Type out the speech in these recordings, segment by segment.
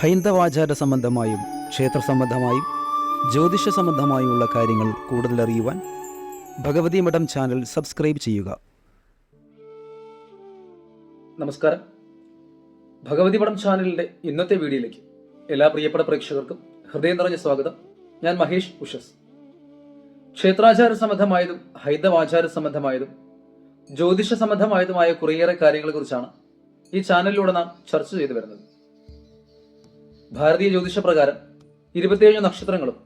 ഹൈന്ദവാചാര സംബന്ധമായും ക്ഷേത്ര സംബന്ധമായും ജ്യോതിഷ സംബന്ധമായുമുള്ള കാര്യങ്ങൾ കൂടുതൽ അറിയുവാൻ ഭഗവതി മഠം ചാനൽ സബ്സ്ക്രൈബ് ചെയ്യുക. നമസ്കാരം. ഭഗവതി മഠം ചാനലിന്റെ ഇന്നത്തെ വീഡിയോയിലേക്ക് എല്ലാ പ്രിയപ്പെട്ട പ്രേക്ഷകർക്കും ഹൃദയം നിറഞ്ഞ സ്വാഗതം. ഞാൻ മഹേഷ് ഉഷസ്. ക്ഷേത്രാചാര സംബന്ധമായതും ഹൈന്ദവാചാര സംബന്ധമായതും ജ്യോതിഷ സംബന്ധമായതുമായ കുറേയേറെ കാര്യങ്ങളെക്കുറിച്ചാണ് ഈ ചാനലിലൂടെ നാം ചർച്ച ചെയ്തു വരുന്നത്. ഭാരതീയ ജ്യോതിഷ പ്രകാരം ഇരുപത്തിയേഴ് നക്ഷത്രങ്ങളും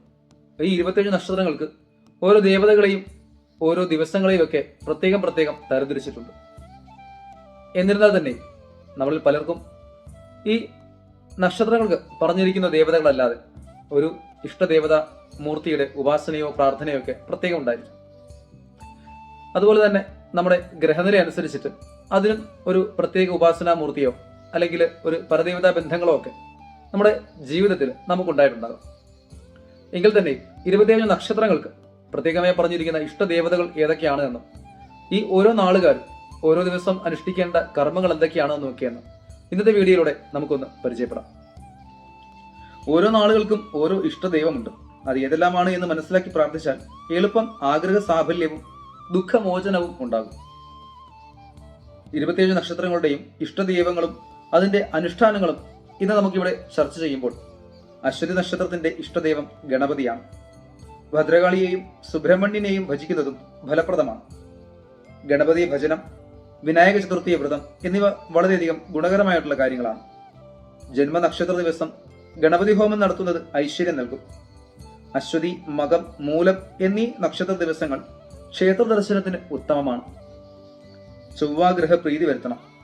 ഈ ഇരുപത്തിയേഴ് നക്ഷത്രങ്ങൾക്ക് ഓരോ ദേവതകളെയും ഓരോ ദിവസങ്ങളെയും ഒക്കെ പ്രത്യേകം പ്രത്യേകം തരംതിരിച്ചിട്ടുണ്ട്. എന്നിരുന്നാൽ തന്നെ നമ്മളിൽ പലർക്കും ഈ നക്ഷത്രങ്ങൾക്ക് പറഞ്ഞിരിക്കുന്ന ദേവതകളല്ലാതെ ഒരു ഇഷ്ടദേവത മൂർത്തിയുടെ ഉപാസനയോ പ്രാർത്ഥനയോ ഒക്കെ പ്രത്യേകം ഉണ്ടായിരിക്കും. അതുപോലെ തന്നെ നമ്മുടെ ഗ്രഹനില അനുസരിച്ചിട്ട് അതിനും ഒരു പ്രത്യേക ഉപാസനാ മൂർത്തിയോ അല്ലെങ്കിൽ ഒരു പരദേവതാ ബന്ധങ്ങളോ ഒക്കെ നമ്മുടെ ജീവിതത്തിൽ നമുക്കുണ്ടായിട്ടുണ്ടാകും. എങ്കിൽ തന്നെ ഇരുപത്തിയേഴ് നക്ഷത്രങ്ങൾക്ക് പ്രത്യേകമായി പറഞ്ഞിരിക്കുന്ന ഇഷ്ടദേവതകൾ ഏതൊക്കെയാണ് എന്നും ഈ ഓരോ നാളുകാരും ഓരോ ദിവസം അനുഷ്ഠിക്കേണ്ട കർമ്മങ്ങൾ എന്തൊക്കെയാണെന്ന് നോക്കിയെന്ന് ഇന്നത്തെ വീഡിയോയിലൂടെ നമുക്കൊന്ന് പരിചയപ്പെടാം. ഓരോ നാളുകൾക്കും ഓരോ ഇഷ്ടദൈവമുണ്ട്. അത് ഏതെല്ലാമാണ് എന്ന് മനസ്സിലാക്കി പ്രാർത്ഥിച്ചാൽ എളുപ്പം ആഗ്രഹ സാഫല്യവും ദുഃഖമോചനവും ഉണ്ടാകും. ഇരുപത്തിയേഴ് നക്ഷത്രങ്ങളുടെയും ഇഷ്ടദൈവങ്ങളും അതിന്റെ അനുഷ്ഠാനങ്ങളും ഇന്ന് നമുക്കിവിടെ ചർച്ച ചെയ്യുമ്പോൾ അശ്വതി നക്ഷത്രത്തിന്റെ ഇഷ്ടദൈവം ഗണപതിയാണ്. ഭദ്രകാളിയെയും സുബ്രഹ്മണ്യനെയും ഭജിക്കുന്നതും ഫലപ്രദമാണ്. ഗണപതി ഭജനം വിനായക ചതുർത്ഥി വ്രതം എന്നിവ വളരെയധികം ഗുണകരമായിട്ടുള്ള കാര്യങ്ങളാണ്. ജന്മനക്ഷത്ര ദിവസം ഗണപതി ഹോമം നടത്തുന്നത് ഐശ്വര്യം നൽകും. അശ്വതി മകം മൂലം എന്നീ നക്ഷത്ര ദിവസങ്ങൾ ക്ഷേത്ര ദർശനത്തിന് ഉത്തമമാണ്. ചൊവ്വാഗ്രഹ പ്രീതി വരുത്തണം.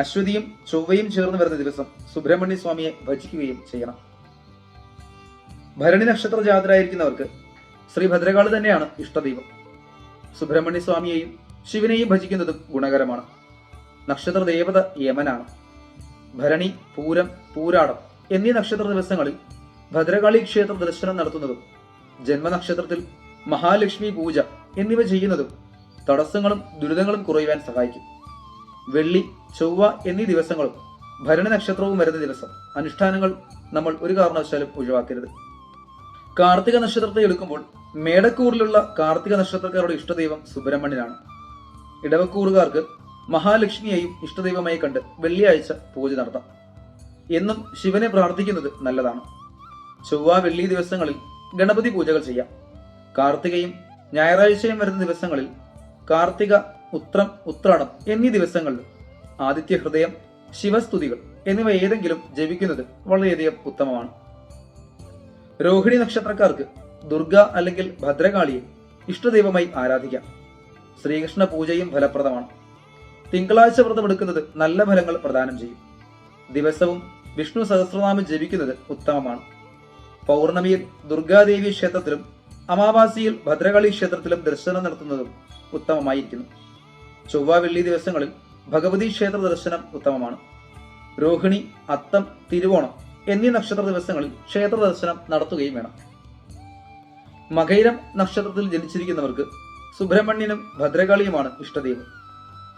അശ്വതിയും ചൊവ്വയും ചേർന്ന് വരുന്ന ദിവസം സുബ്രഹ്മണ്യ സ്വാമിയെ ഭജിക്കുകയും ചെയ്യണം. ഭരണി നക്ഷത്ര ജാതരായിരിക്കുന്നവർക്ക് ശ്രീ ഭദ്രകാളി തന്നെയാണ് ഇഷ്ടദൈവം. സുബ്രഹ്മണ്യ സ്വാമിയെയും ശിവനെയും ഭജിക്കുന്നതും ഗുണകരമാണ്. നക്ഷത്ര ദേവത യമനാണ്. ഭരണി പൂരം പൂരാടം എന്നീ നക്ഷത്ര ദിവസങ്ങളിൽ ഭദ്രകാളി ക്ഷേത്ര ദർശനം നടത്തുന്നതും ജന്മനക്ഷത്രത്തിൽ മഹാലക്ഷ്മി പൂജ എന്നിവ ചെയ്യുന്നതും തടസ്സങ്ങളും ദുരിതങ്ങളും കുറയുവാൻ സഹായിക്കും. വെള്ളി ചൊവ്വ എന്നീ ദിവസങ്ങളും ഭരണ നക്ഷത്രവും വരുന്ന ദിവസം അനുഷ്ഠാനങ്ങൾ നമ്മൾ ഒരു കാരണവശാലും ഒഴിവാക്കരുത്. കാർത്തിക നക്ഷത്രത്തെ എടുക്കുമ്പോൾ മേടക്കൂറിലുള്ള കാർത്തിക നക്ഷത്രക്കാരുടെ ഇഷ്ടദൈവം സുബ്രഹ്മണ്യനാണ്. ഇടവക്കൂറുകാർക്ക് മഹാലക്ഷ്മിയെയും ഇഷ്ടദൈവമായി കണ്ട് വെള്ളിയാഴ്ച പൂജ നടത്താം. എന്നും ശിവനെ പ്രാർത്ഥിക്കുന്നത് നല്ലതാണ്. ചൊവ്വ വെള്ളി ദിവസങ്ങളിൽ ഗണപതി പൂജകൾ ചെയ്യാം. കാർത്തികയും ഞായറാഴ്ചയും വരുന്ന ദിവസങ്ങളിൽ കാർത്തിക ഉത്രം ഉത്രാടം എന്നീ ദിവസങ്ങളിൽ ആദിത്യ ഹൃദയം ശിവസ്തുതികൾ എന്നിവ ഏതെങ്കിലും ജപിക്കുന്നത് വളരെയധികം ഉത്തമമാണ്. രോഹിണി നക്ഷത്രക്കാർക്ക് ദുർഗ അല്ലെങ്കിൽ ഭദ്രകാളിയെ ഇഷ്ടദൈവമായി ആരാധിക്കാം. ശ്രീകൃഷ്ണ പൂജയും ഫലപ്രദമാണ്. തിങ്കളാഴ്ച വ്രതമെടുക്കുന്നത് നല്ല ഫലങ്ങൾ പ്രദാനം ചെയ്യും. ദിവസവും വിഷ്ണു സഹസ്രനാമം ജപിക്കുന്നത് ഉത്തമമാണ്. പൗർണമിയിൽ ദുർഗാദേവി ക്ഷേത്രത്തിലും അമാവാസിയിൽ ഭദ്രകാളി ക്ഷേത്രത്തിലും ദർശനം നടത്തുന്നതും ഉത്തമമായിരിക്കുന്നു. ചൊവ്വ വെള്ളി ദിവസങ്ങളിൽ ഭഗവതി ക്ഷേത്ര ദർശനം ഉത്തമമാണ്. രോഹിണി അത്തം തിരുവോണം എന്നീ നക്ഷത്ര ദിവസങ്ങളിൽ ക്ഷേത്ര ദർശനം നടത്തുകയും വേണം. മകൈരം നക്ഷത്രത്തിൽ ജനിച്ചിരിക്കുന്നവർക്ക് സുബ്രഹ്മണ്യനും ഭദ്രകാളിയുമാണ് ഇഷ്ടദൈവം.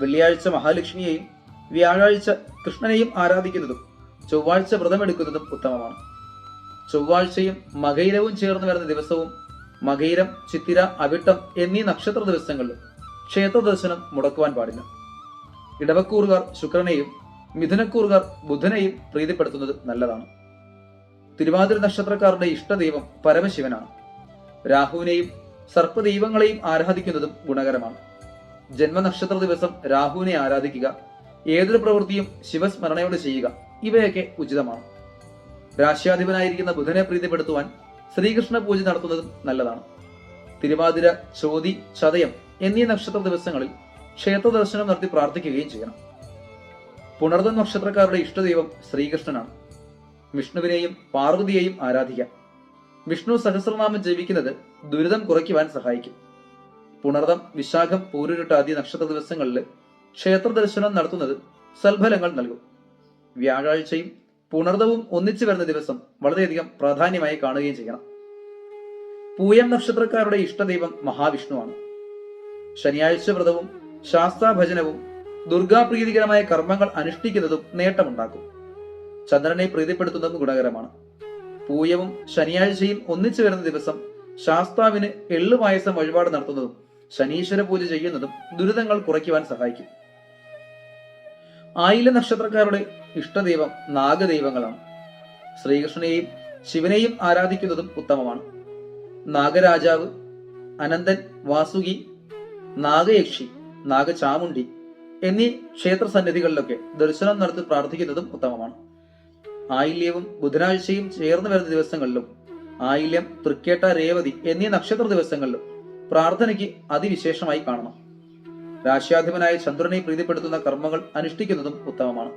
വെള്ളിയാഴ്ച മഹാലക്ഷ്മിയെയും വ്യാഴാഴ്ച കൃഷ്ണനെയും ആരാധിക്കുന്നതും ചൊവ്വാഴ്ച വ്രതമെടുക്കുന്നതും ഉത്തമമാണ്. ചൊവ്വാഴ്ചയും മകൈരവും ചേർന്ന് വരുന്ന ദിവസവും മകൈരം ചിത്തിര അവിട്ടം എന്നീ നക്ഷത്ര ദിവസങ്ങളിൽ ക്ഷേത്ര ദർശനം മുടക്കുവാൻ പാടില്ല. ഇടവക്കൂറുകാർ ശുക്രനെയും മിഥുനക്കൂറുകാർ ബുധനെയും പ്രീതിപ്പെടുത്തുന്നത് നല്ലതാണ്. തിരുവാതിര നക്ഷത്രക്കാരുടെ ഇഷ്ടദൈവം പരമശിവനാണ്. രാഹുവിനെയും സർപ്പദൈവങ്ങളെയും ആരാധിക്കുന്നതും ഗുണകരമാണ്. ജന്മനക്ഷത്ര ദിവസം രാഹുവിനെ ആരാധിക്കുക ഏതൊരു പ്രവൃത്തിയും ശിവസ്മരണയോടെ ചെയ്യുക ഇവയൊക്കെ ഉചിതമാണ്. രാശ്യാധിപനായിരിക്കുന്ന ബുധനെ പ്രീതിപ്പെടുത്തുവാൻ ശ്രീകൃഷ്ണ പൂജ നടത്തുന്നതും നല്ലതാണ്. തിരുവാതിര ചോതി ചതയം എന്നീ നക്ഷത്ര ദിവസങ്ങളിൽ ക്ഷേത്ര ദർശനം നടത്തി പ്രാർത്ഥിക്കുകയും ചെയ്യണം. പുണർദം നക്ഷത്രക്കാരുടെ ഇഷ്ടദൈവം ശ്രീകൃഷ്ണനാണ്. വിഷ്ണുവിനെയും പാർവതിയെയും ആരാധിക്കാം. വിഷ്ണു സഹസ്രനാമം ജപിക്കുന്നത് ദുരിതം കുറയ്ക്കുവാൻ സഹായിക്കും. പുണർദം വിശാഖം പൂരുരുട്ടാദി നക്ഷത്ര ദിവസങ്ങളിൽ ക്ഷേത്ര ദർശനം നടത്തുന്നത് സൽഫലങ്ങൾ നൽകും. വ്യാഴാഴ്ചയും പുണർദവും ഒന്നിച്ചു വരുന്ന ദിവസം വളരെയധികം പ്രാധാന്യമായി കാണുകയും ചെയ്യണം. പൂയം നക്ഷത്രക്കാരുടെ ഇഷ്ടദൈവം മഹാവിഷ്ണുവാണ്. ശനിയാഴ്ച വ്രതവും ശാസ്താഭജനവും ദുർഗാപ്രീതികരമായ കർമ്മങ്ങൾ അനുഷ്ഠിക്കുന്നതും നേട്ടമുണ്ടാക്കും. ചന്ദ്രനെ പ്രീതിപ്പെടുത്തുന്നതും ഗുണകരമാണ്. പൂയവും ശനിയാഴ്ചയും ഒന്നിച്ചു വരുന്ന ദിവസം ശാസ്താവിന് എള്ളു പായസം വഴിപാട് നടത്തുന്നതും ശനീശ്വര പൂജ ചെയ്യുന്നതും ദുരിതങ്ങൾ കുറയ്ക്കുവാൻ സഹായിക്കും. ആയില നക്ഷത്രക്കാരുടെ ഇഷ്ടദൈവം നാഗദൈവങ്ങളാണ്. ശ്രീകൃഷ്ണനെയും ശിവനെയും ആരാധിക്കുന്നതും ഉത്തമമാണ്. നാഗരാജാവ് അനന്തൻ വാസുകി നാഗയക്ഷി നാഗചാമുണ്ടി എന്നീ ക്ഷേത്ര സന്നിധികളിലൊക്കെ ദർശനം നടത്തി പ്രാർത്ഥിക്കുന്നതും ഉത്തമമാണ്. ആയില്യവും ബുധനാഴ്ചയും ചേർന്ന് വരുന്ന ദിവസങ്ങളിലും ആയില്യം തൃക്കേട്ട രേവതി എന്നീ നക്ഷത്ര ദിവസങ്ങളിലും പ്രാർത്ഥനയ്ക്ക് അതിവിശേഷമായി കാണണം. രാശ്യാധിപനായ ചന്ദ്രനെ പ്രീതിപ്പെടുത്തുന്ന കർമ്മങ്ങൾ അനുഷ്ഠിക്കുന്നതും ഉത്തമമാണ്.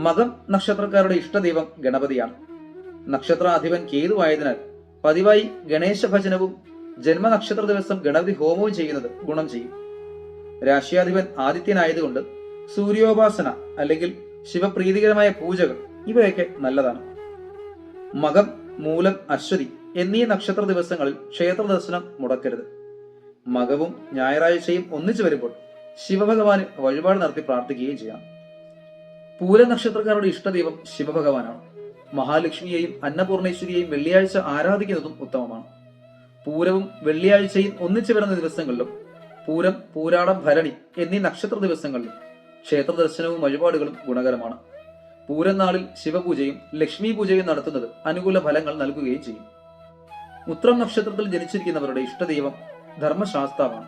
മകം നക്ഷത്രക്കാരുടെ ഇഷ്ടദൈവം ഗണപതിയാണ്. നക്ഷത്രാധിപൻ കേതുവായതിനാൽ പതിവായി ഗണേശ ഭജനവും ജന്മനക്ഷത്ര ദിവസം ഗണപതി ഹോമവും ചെയ്യുന്നത് ഗുണം ചെയ്യും. രാശിയാധിപൻ ആദിത്യനായതുകൊണ്ട് സൂര്യോപാസന അല്ലെങ്കിൽ ശിവപ്രീതികരമായ പൂജകൾ ഇവയൊക്കെ നല്ലതാണ്. മകം മൂലം അശ്വതി എന്നീ നക്ഷത്ര ദിവസങ്ങളിൽ ക്ഷേത്ര ദർശനം മുടക്കരുത്. മകവും ഞായറാഴ്ചയും ഒന്നിച്ചു വരുമ്പോൾ ശിവഭഗവാന് വഴിപാട് നടത്തി പ്രാർത്ഥിക്കുകയും ചെയ്യാം. പൂര നക്ഷത്രക്കാരുടെ ഇഷ്ടദൈവം ശിവഭഗവാനാണ്. മഹാലക്ഷ്മിയെയും അന്നപൂർണേശ്വരിയെയും വെള്ളിയാഴ്ച ആരാധിക്കുന്നതും ഉത്തമമാണ്. പൂരവും വെള്ളിയാഴ്ചയും ഒന്നിച്ചു വരുന്ന ദിവസങ്ങളിലും പൂരം പൂരാടം ഭരണി എന്നീ നക്ഷത്ര ദിവസങ്ങളിലും ക്ഷേത്ര ദർശനവും വഴിപാടുകളും ഗുണകരമാണ്. പൂരം നാളിൽ ശിവപൂജയും ലക്ഷ്മി പൂജയും നടത്തുന്നത് അനുകൂല ഫലങ്ങൾ നൽകുകയും ചെയ്യും. ഉത്രം നക്ഷത്രത്തിൽ ജനിച്ചിരിക്കുന്നവരുടെ ഇഷ്ടദൈവം ധർമ്മശാസ്താവാണ്.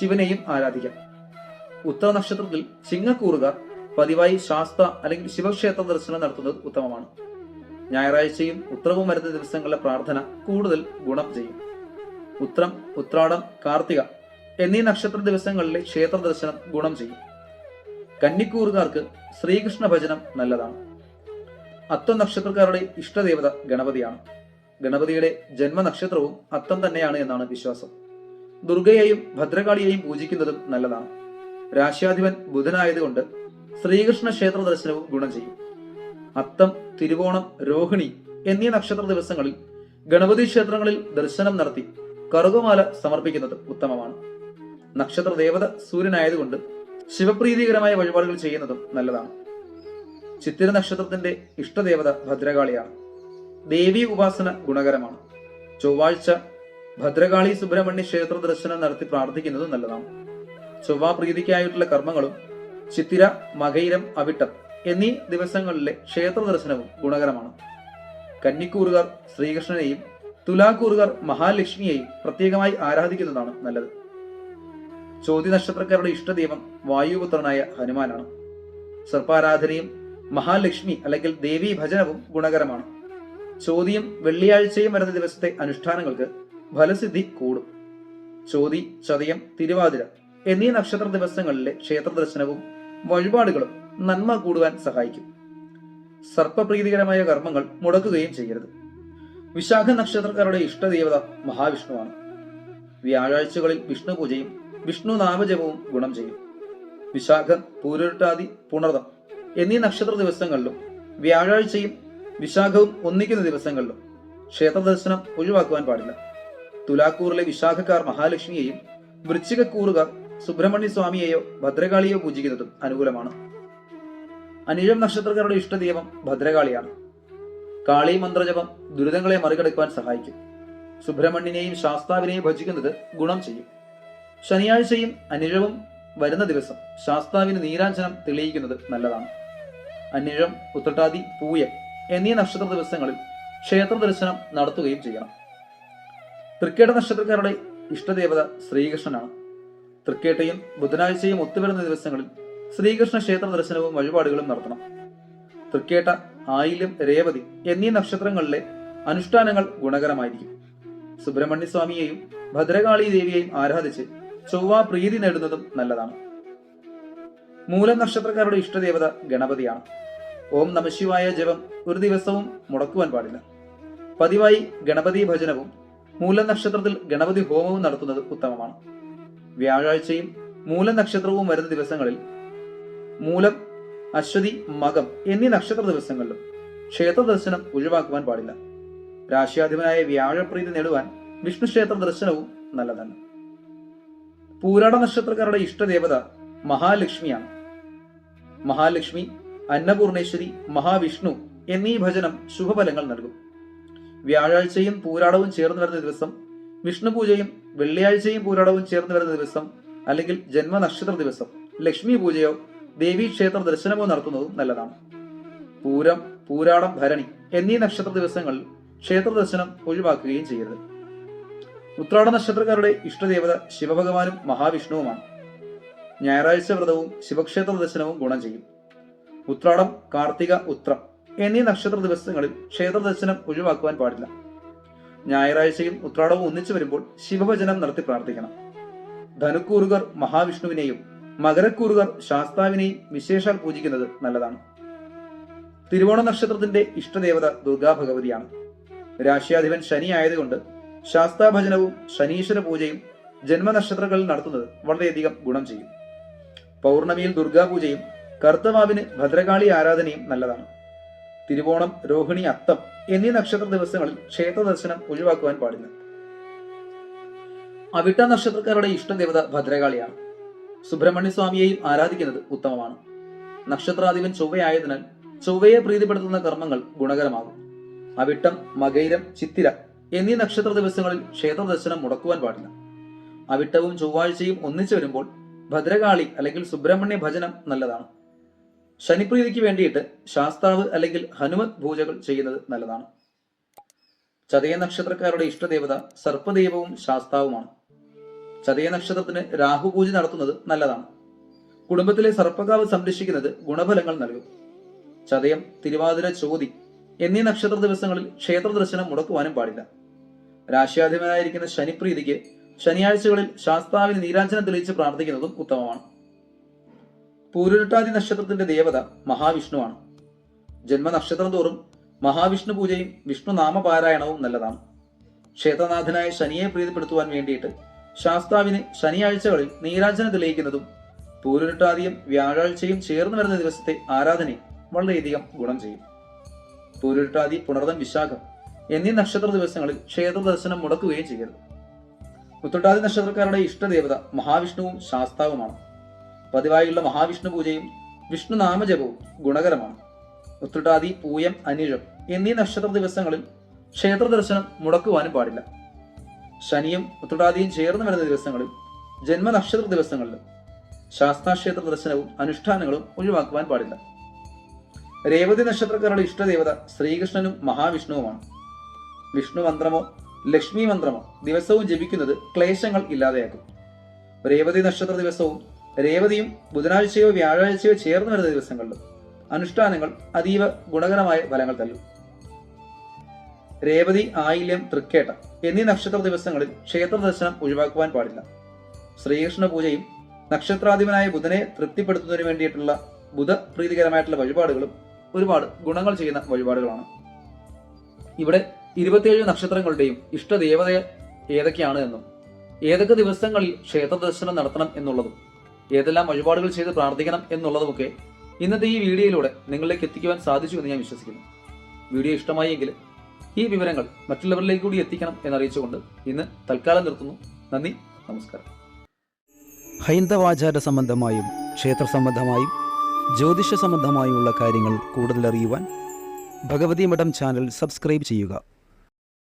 ശിവനെയും ആരാധിക്കാം. ഉത്തര നക്ഷത്രത്തിൽ ചിങ്ങക്കൂറുകാർ പതിവായി ശാസ്ത അല്ലെങ്കിൽ ശിവക്ഷേത്ര ദർശനം നടത്തുന്നത് ഉത്തമമാണ്. ഞായറാഴ്ചയും ഉത്രവും വരുന്ന ദിവസങ്ങളിലെ പ്രാർത്ഥന കൂടുതൽ ഗുണം ചെയ്യും. ഉത്രം ഉത്രാടം കാർത്തിക എന്നീ നക്ഷത്ര ദിവസങ്ങളിലെ ക്ഷേത്ര ദർശനം ഗുണം ചെയ്യും. കന്നിക്കൂറുകാർക്ക് ശ്രീകൃഷ്ണ ഭജനം നല്ലതാണ്. അത്തം നക്ഷത്രക്കാരുടെ ഇഷ്ടദേവത ഗണപതിയാണ്. ഗണപതിയുടെ ജന്മനക്ഷത്രവും അത്തം തന്നെയാണ് എന്നാണ് വിശ്വാസം. ദുർഗയെയും ഭദ്രകാളിയെയും പൂജിക്കുന്നതും നല്ലതാണ്. രാശ്യാധിപൻ ബുധനായതുകൊണ്ട് ശ്രീകൃഷ്ണ ക്ഷേത്ര ദർശനവും ഗുണം ചെയ്യും. അത്തം തിരുവോണം രോഹിണി എന്നീ നക്ഷത്ര ദിവസങ്ങളിൽ ഗണപതി ക്ഷേത്രങ്ങളിൽ ദർശനം നടത്തി കറുകമാല സമർപ്പിക്കുന്നത് ഉത്തമമാണ്. നക്ഷത്ര ദേവത സൂര്യനായതുകൊണ്ട് ശിവപ്രീതികരമായ വഴിപാടുകൾ ചെയ്യുന്നതും നല്ലതാണ്. ചിത്തിര നക്ഷത്രത്തിന്റെ ഇഷ്ടദേവത ഭദ്രകാളിയാണ്. ദേവി ഉപാസന ഗുണകരമാണ്. ചൊവ്വാഴ്ച ഭദ്രകാളി സുബ്രഹ്മണ്യ ക്ഷേത്ര ദർശനം നടത്തി പ്രാർത്ഥിക്കുന്നതും നല്ലതാണ്. ചൊവ്വ പ്രീതിക്കായിട്ടുള്ള കർമ്മങ്ങളും ചിത്തിര മകയിരം അവിട്ടം എന്നീ ദിവസങ്ങളിലെ ക്ഷേത്ര ദർശനവും ഗുണകരമാണ്. കന്നിക്കൂറുകാർ ശ്രീകൃഷ്ണനെയും തുലാക്കൂറുകാർ മഹാലക്ഷ്മിയെയും പ്രത്യേകമായി ആരാധിക്കുന്നതാണ് നല്ലത്? ചോദ്യ നക്ഷത്രക്കാരുടെ ഇഷ്ടദൈവം വായുപുത്രനായ ഹനുമാനാണ്. സർപ്പാരാധനയും മഹാലക്ഷ്മി അല്ലെങ്കിൽ ദേവീ ഭജനവും ഗുണകരമാണ്. ചോദ്യം വെള്ളിയാഴ്ചയും വരുന്ന ദിവസത്തെ അനുഷ്ഠാനങ്ങൾക്ക് ഫലസിദ്ധി കൂടും. ചോതി ചതയം തിരുവാതിര എന്നീ നക്ഷത്ര ദിവസങ്ങളിലെ ക്ഷേത്ര ദർശനവും വഴിപാടുകളും നന്മ കൂടുവാൻ സഹായിക്കും. സർപ്പപ്രീതികരമായ കർമ്മങ്ങൾ മുടക്കുകയും ചെയ്യരുത്. വിശാഖ നക്ഷത്രക്കാരുടെ ഇഷ്ടദേവത മഹാവിഷ്ണുവാണ്. വ്യാഴാഴ്ചകളിൽ വിഷ്ണു പൂജയും വിഷ്ണു നാമജപവും ഗുണം ചെയ്യും. വിശാഖം പൂരുരുട്ടാതി പുണർതം എന്നീ നക്ഷത്ര ദിവസങ്ങളിലും വ്യാഴാഴ്ചയും വിശാഖവും ഒന്നിക്കുന്ന ദിവസങ്ങളിലും ക്ഷേത്ര ദർശനം ഒഴിവാക്കുവാൻ പാടില്ല. തുലാക്കൂറിലെ വിശാഖക്കാർ മഹാലക്ഷ്മിയെയും വൃശ്ചികക്കൂറുകാർ സുബ്രഹ്മണ്യ സ്വാമിയെയോ ഭദ്രകാളിയോ പൂജിക്കുന്നതും അനുകൂലമാണ്. അനിഴം നക്ഷത്രക്കാരുടെ ഇഷ്ടദൈവം ഭദ്രകാളിയാണ്. കാളി മന്ത്രജപം ദുരിതങ്ങളെ മറികടക്കുവാൻ സഹായിക്കും. സുബ്രഹ്മണ്യനെയും ശാസ്താവിനെയും ഭജിക്കുന്നത് ഗുണം ചെയ്യും. ശനിയാഴ്ചയും അനിഴവും വരുന്ന ദിവസം ശാസ്താവിന് നീരാഞ്ജനം തെളിയിക്കുന്നത് നല്ലതാണ്. അനിഴം ഉത്രട്ടാതി പൂയം എന്നീ നക്ഷത്ര ദിവസങ്ങളിൽ ക്ഷേത്ര ദർശനം നടത്തുകയും ചെയ്യണം. തൃക്കേട്ട നക്ഷത്രക്കാരുടെ ഇഷ്ടദേവത ശ്രീകൃഷ്ണനാണ്. തൃക്കേട്ടയും ബുധനാഴ്ചയും ഒത്തുവരുന്ന ദിവസങ്ങളിൽ ശ്രീകൃഷ്ണ ക്ഷേത്ര ദർശനവും വഴിപാടുകളും നടത്തണം. തൃക്കേട്ട ആയില്യം രേവതി എന്നീ നക്ഷത്രങ്ങളിലെ അനുഷ്ഠാനങ്ങൾ ഗുണകരമായിരിക്കും. സുബ്രഹ്മണ്യ സ്വാമിയെയും ഭദ്രകാളി ദേവിയെയും ആരാധിച്ച് ചൊവ്വ പ്രീതി നേടുന്നതും നല്ലതാണ്. മൂലം നക്ഷത്രക്കാരുടെ ഇഷ്ടദേവത ഗണപതിയാണ്. ഓം നമശിവായ ജപം ഒരു ദിവസവും മുടക്കുവാൻ പാടില്ല. പതിവായി ഗണപതി ഭജനവും മൂലം നക്ഷത്രത്തിൽ ഗണപതി ഹോമവും നടത്തുന്നത് ഉത്തമമാണ്. വ്യാഴാഴ്ചയും മൂലം നക്ഷത്രവും വരുന്ന ദിവസങ്ങളിൽ മൂലം അശ്വതി മകം എന്നീ നക്ഷത്ര ദിവസങ്ങളിലും ക്ഷേത്ര ദർശനം ഒഴിവാക്കുവാൻ പാടില്ല. രാശ്യാധിപനായ വ്യാഴപ്രീതി നേടുവാൻ വിഷ്ണു ക്ഷേത്ര ദർശനവും നല്ലതാണ്. പൂരാട നക്ഷത്രക്കാരുടെ ഇഷ്ടദേവത മഹാലക്ഷ്മിയാണ്. മഹാലക്ഷ്മി അന്നപൂർണേശ്വരി മഹാവിഷ്ണു എന്നീ ഭജനം ശുഭഫലങ്ങൾ നൽകും. വ്യാഴാഴ്ചയും പൂരാടവും ചേർന്ന് വരുന്ന ദിവസം വിഷ്ണു പൂജയും വെള്ളിയാഴ്ചയും പൂരാടവും ചേർന്ന് വരുന്ന ദിവസം അല്ലെങ്കിൽ ജന്മനക്ഷത്ര ദിവസം ലക്ഷ്മി പൂജയോ ദേവീക്ഷേത്ര ദർശനമോ നടത്തുന്നതും നല്ലതാണ്. പൂരം പൂരാടം ഭരണി എന്നീ നക്ഷത്ര ദിവസങ്ങളിൽ ക്ഷേത്ര ദർശനം ഒഴിവാക്കുകയും ചെയ്യരുത്. ഉത്രാട നക്ഷത്രക്കാരുടെ ഇഷ്ടദേവത ശിവഭഗവാനും മഹാവിഷ്ണുവുമാണ്. ഞായറാഴ്ച വ്രതവും ശിവക്ഷേത്ര ദർശനവും ഗുണം ചെയ്യും. ഉത്രാടം കാർത്തിക ഉത്രം എന്നീ നക്ഷത്ര ദിവസങ്ങളിൽ ക്ഷേത്ര ദർശനം ഒഴിവാക്കുവാൻ പാടില്ല. ഞായറാഴ്ചയും ഉത്രാടവും ഒന്നിച്ചു വരുമ്പോൾ ശിവഭജനം നടത്തി പ്രാർത്ഥിക്കണം. ധനുക്കൂറുകർ മഹാവിഷ്ണുവിനെയും മകരക്കൂറുകർ ശാസ്താവിനെയും വിശേഷാൽ പൂജിക്കുന്നത് നല്ലതാണ്. തിരുവോണ നക്ഷത്രത്തിന്റെ ഇഷ്ടദേവത ദുർഗാ ഭഗവതിയാണ്. രാശ്യാധിപൻ ശനി ആയതുകൊണ്ട് ശാസ്താഭജനവും ശനീശ്വര പൂജയും ജന്മനക്ഷത്രങ്ങളിൽ നടത്തുന്നത് വളരെയധികം ഗുണം ചെയ്യും. പൗർണമിയിൽ ദുർഗാപൂജയും കർത്തവാവിന് ഭദ്രകാളി ആരാധനയും നല്ലതാണ്. തിരുവോണം രോഹിണി അത്തം എന്നീ നക്ഷത്ര ദിവസങ്ങളിൽ ക്ഷേത്ര ദർശനം ഒഴിവാക്കുവാൻ പാടില്ല. അവിട്ട നക്ഷത്രക്കാരുടെ ഇഷ്ടദേവത ഭദ്രകാളിയാണ്. സുബ്രഹ്മണ്യ സ്വാമിയെയും ആരാധിക്കുന്നത് ഉത്തമമാണ്. നക്ഷത്രാധിപൻ ചൊവ്വയായതിനാൽ ചൊവ്വയെ പ്രീതിപ്പെടുത്തുന്ന കർമ്മങ്ങൾ ഗുണകരമാകും. അവിട്ടം മകൈരം ചിത്തിര എന്നീ നക്ഷത്ര ദിവസങ്ങളിൽ ക്ഷേത്ര ദർശനം മുടക്കുവാൻ പാടില്ല. അവിട്ടവും ചൊവ്വാഴ്ചയും ഒന്നിച്ചു വരുമ്പോൾ ഭദ്രകാളി അല്ലെങ്കിൽ സുബ്രഹ്മണ്യ ഭജനം നല്ലതാണ്. ശനിപ്രീതിക്ക് വേണ്ടിയിട്ട് ശാസ്താവ് അല്ലെങ്കിൽ ഹനുമത് പൂജകൾ ചെയ്യുന്നത് നല്ലതാണ്. ചതയ നക്ഷത്രക്കാരുടെ ഇഷ്ടദേവത സർപ്പദൈവവും ശാസ്താവുമാണ്. ചതയ നക്ഷത്രത്തിന് രാഹുപൂജ നടത്തുന്നത് നല്ലതാണ്. കുടുംബത്തിലെ സർപ്പകാവ് സംരക്ഷിക്കുന്നത് ഗുണഫലങ്ങൾ നൽകും. ചതയം തിരുവാതിര ചോതി എന്നീ നക്ഷത്ര ദിവസങ്ങളിൽ ക്ഷേത്ര ദർശനം മുടക്കുവാനും പാടില്ല. രാശ്യാധിപനായിരിക്കുന്ന ശനിപ്രീതിക്ക് ശനിയാഴ്ചകളിൽ ശാസ്താവിന് നീരാഞ്ജനം തെളിയിച്ച് പ്രാർത്ഥിക്കുന്നതും ഉത്തമമാണ്. പൂരുരുട്ടാതി നക്ഷത്രത്തിന്റെ ദേവത മഹാവിഷ്ണുവാണ്. ജന്മനക്ഷത്രം തോറും മഹാവിഷ്ണു പൂജയും വിഷ്ണു നാമപാരായണവും നല്ലതാണ്. ക്ഷേത്രനാഥനായ ശനിയെ പ്രീതിപ്പെടുത്തുവാൻ വേണ്ടിയിട്ട് ശാസ്താവിന് ശനിയാഴ്ചകളിൽ നീരാജന തെളിയിക്കുന്നതും പൂരുരുട്ടാതിയും വ്യാഴാഴ്ചയും ചേർന്ന് വരുന്ന ദിവസത്തെ ആരാധനയും വളരെയധികം ഗുണം ചെയ്യും. പൂരുരുട്ടാതി പുണർതൻ വിശാഖം എന്നീ നക്ഷത്ര ദിവസങ്ങളിൽ ക്ഷേത്ര ദർശനം മുടക്കുകയും ചെയ്യരുത്. ഉത്രട്ടാതി നക്ഷത്രക്കാരുടെ ഇഷ്ടദേവത മഹാവിഷ്ണുവും ശാസ്താവുമാണ്. പതിവായുള്ള മഹാവിഷ്ണു പൂജയും വിഷ്ണു നാമജപവും ഗുണകരമാണ്. ഉത്രട്ടാതി പൂയം അനിഴം എന്നീ നക്ഷത്ര ദിവസങ്ങളിൽ ക്ഷേത്ര ദർശനം മുടക്കുവാനും പാടില്ല. ശനിയും ഉത്രട്ടാതിയും ചേർന്ന് വരുന്ന ദിവസങ്ങളിൽ ജന്മനക്ഷത്ര ദിവസങ്ങളിൽ ശാസ്താക്ഷേത്ര ദർശനവും അനുഷ്ഠാനങ്ങളും ഒഴിവാക്കുവാൻ പാടില്ല. രേവതി നക്ഷത്രക്കാരുടെ ഇഷ്ടദേവത ശ്രീകൃഷ്ണനും മഹാവിഷ്ണുവുമാണ്. വിഷ്ണു മന്ത്രമോ ലക്ഷ്മി മന്ത്രമോ ദിവസവും ജപിക്കുന്നത് ക്ലേശങ്ങൾ ഇല്ലാതെയാക്കും. രേവതി നക്ഷത്ര ദിവസവും രേവതിയും ബുധനാഴ്ചയോ വ്യാഴാഴ്ചയോ ചേർന്ന് വരുന്ന ദിവസങ്ങളിലും അനുഷ്ഠാനങ്ങൾ അതീവ ഗുണകരമായ ഫലങ്ങൾ തല്ലും രേവതി ആയില്യം തൃക്കേട്ട എന്നീ നക്ഷത്ര ദിവസങ്ങളിൽ ക്ഷേത്ര ദർശനം ഒഴിവാക്കുവാൻ പാടില്ല. ശ്രീകൃഷ്ണ പൂജയും നക്ഷത്രാധിപനായ ബുധനെ തൃപ്തിപ്പെടുത്തുന്നതിന് വേണ്ടിയിട്ടുള്ള ബുധ പ്രീതികരമായിട്ടുള്ള വഴിപാടുകളും ഒരുപാട് ഗുണങ്ങൾ ചെയ്യുന്ന വഴിപാടുകളാണ്. ഇവിടെ ഇരുപത്തിയേഴ് നക്ഷത്രങ്ങളുടെയും ഇഷ്ടദേവത ഏതൊക്കെയാണ് എന്നും ഏതൊക്കെ ദിവസങ്ങളിൽ ക്ഷേത്ര ദർശനം നടത്തണം എന്നുള്ളതും ഏതെല്ലാം വഴിപാടുകൾ ചെയ്ത് പ്രാർത്ഥിക്കണം എന്നുള്ളതുമൊക്കെ ഇന്നത്തെ ഈ വീഡിയോയിലൂടെ നിങ്ങളിലേക്ക് എത്തിക്കുവാൻ സാധിച്ചു എന്ന് ഞാൻ വിശ്വസിക്കുന്നു. വീഡിയോ ഇഷ്ടമായി എങ്കിൽ ഈ വിവരങ്ങൾ മറ്റുള്ളവരിലേക്ക് കൂടി എത്തിക്കണം എന്നറിയിച്ചുകൊണ്ട് ഇന്ന് തൽക്കാലം നിർത്തുന്നു. നന്ദി നമസ്കാരം. ഹൈന്ദവാചാര സംബന്ധമായും ക്ഷേത്ര സംബന്ധമായും ജ്യോതിഷ സംബന്ധമായുമുള്ള കാര്യങ്ങൾ കൂടുതൽ അറിയുവാൻ ഭഗവതി മഠം ചാനൽ സബ്സ്ക്രൈബ് ചെയ്യുക.